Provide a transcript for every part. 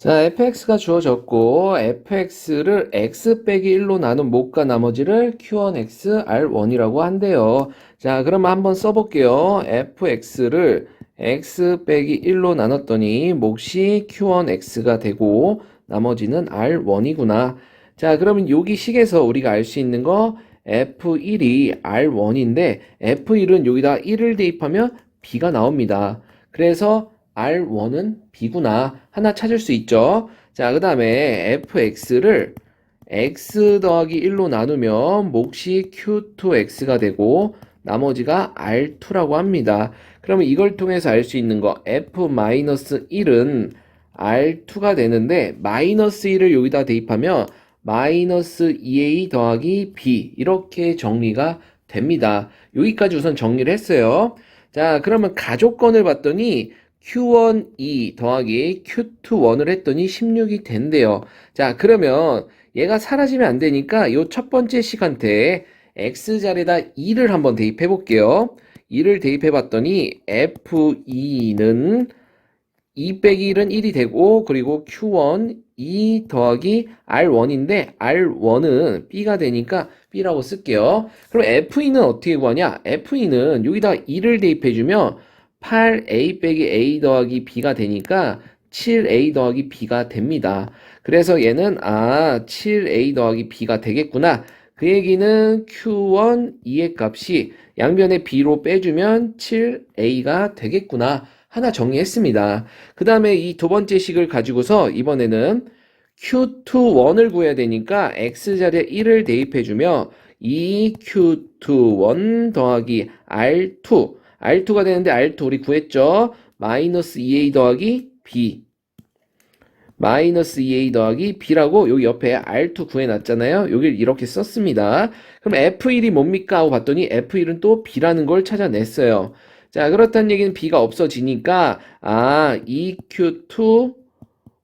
자, fx가 주어졌고, fx를 x 빼기 1로 나눈 목과 나머지를 q1x r1이라고 한대요. 자, 그러면 한번 써볼게요. fx를 x 빼기 1로 나눴더니 몫이 q1x가 되고, 나머지는 r1이구나. 자, 그러면 여기 식에서 우리가 알 수 있는 거 f1이 r1인데, f1은 여기다 1을 대입하면 b가 나옵니다. 그래서 R1은 B구나. 하나 찾을 수 있죠. 자, 그 다음에 fx를 x 더하기 1로 나누면 몫이 q2x가 되고 나머지가 r2라고 합니다. 그러면 이걸 통해서 알 수 있는 거 f-1은 r2가 되는데 마이너스 1을 여기다 대입하면 마이너스 2a 더하기 b 이렇게 정리가 됩니다. 여기까지 우선 정리를 했어요. 자, 그러면 가족권을 봤더니 Q1 2 더하기 Q2 1을 했더니 16이 된대요. 자, 그러면 얘가 사라지면 안 되니까 요첫 번째 식한테 X자리에다 2를 한번 대입해 볼게요. 2를 대입해 봤더니 F2는 2 빼기 1은 1이 되고 그리고 Q1 2 더하기 R1인데 R1은 B가 되니까 B라고 쓸게요. 그럼 F2는 어떻게 구하냐? F2는 여기다 2를 대입해 주면 8A 빼기 A 더하기 B가 되니까 7A 더하기 B가 됩니다. 그래서 얘는 아 7A 더하기 B가 되겠구나. 그 얘기는 Q1 2의 값이 양변에 B로 빼주면 7A가 되겠구나. 하나 정리했습니다. 그 다음에 이 두 번째 식을 가지고서 이번에는 Q2 1을 구해야 되니까 X자리에 1을 대입해주면 2Q2 1 더하기 R2 R2가 되는데 R2 우리 구했죠? 마이너스 2A 더하기 B 마이너스 2A 더하기 B라고 여기 옆에 R2 구해놨잖아요. 여기를 이렇게 썼습니다. 그럼 F1이 뭡니까? 하고 봤더니 F1은 또 B라는 걸 찾아냈어요. 자, 그렇다는 얘기는 B가 없어지니까, 아, EQ2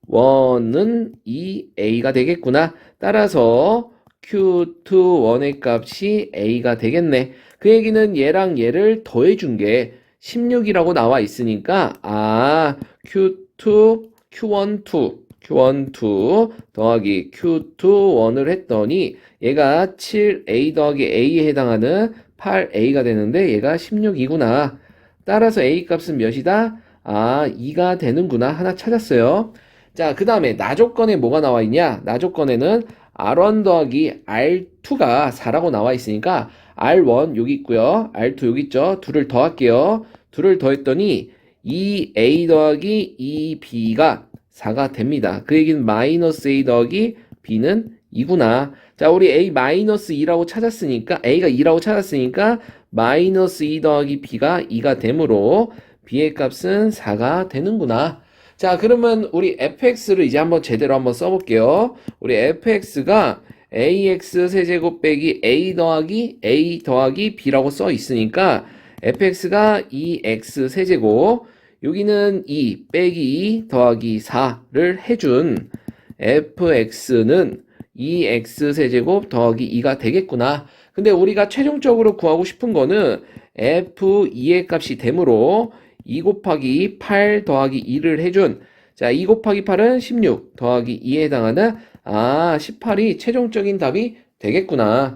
1은 2A가 되겠구나. 따라서 Q2 1의 값이 A가 되겠네. 그 얘기는 얘랑 얘를 더해준 게 16이라고 나와 있으니까, 아, Q2, Q1, 2, Q1, 2 더하기 Q2, 1을 했더니 얘가 7A 더하기 A에 해당하는 8A가 되는데 얘가 16이구나. 따라서 A 값은 몇이다? 아, 2가 되는구나. 하나 찾았어요. 자, 그 다음에 나조건에 뭐가 나와 있냐? 나조건에는 R1 더하기 R2가 4라고 나와 있으니까 R1 여기 있고요. R2 여기 있죠. 둘을 더할게요. 둘을 더했더니 2A 더하기 2B가 4가 됩니다. 그 얘기는 마이너스 A 더하기 B는 2구나. 자, 우리 A 마이너스 2라고 찾았으니까, A가 2라고 찾았으니까, 마이너스 2 더하기 B가 2가 되므로, B의 값은 4가 되는구나. 자, 그러면 우리 fx를 이제 한번 제대로 한번 써볼게요. 우리 fx가 ax 세제곱 빼기 a 더하기 a 더하기 b라고 써 있으니까, fx가 2x 세제곱, 여기는 2 빼기 2 더하기 4를 해준 fx는 2x 세제곱 더하기 2가 되겠구나. 근데 우리가 최종적으로 구하고 싶은 거는 f2의 값이 되므로 2 곱하기 8 더하기 2를 해준 자, 2 곱하기 8은 16 더하기 2에 해당하는 아, 18이 최종적인 답이 되겠구나.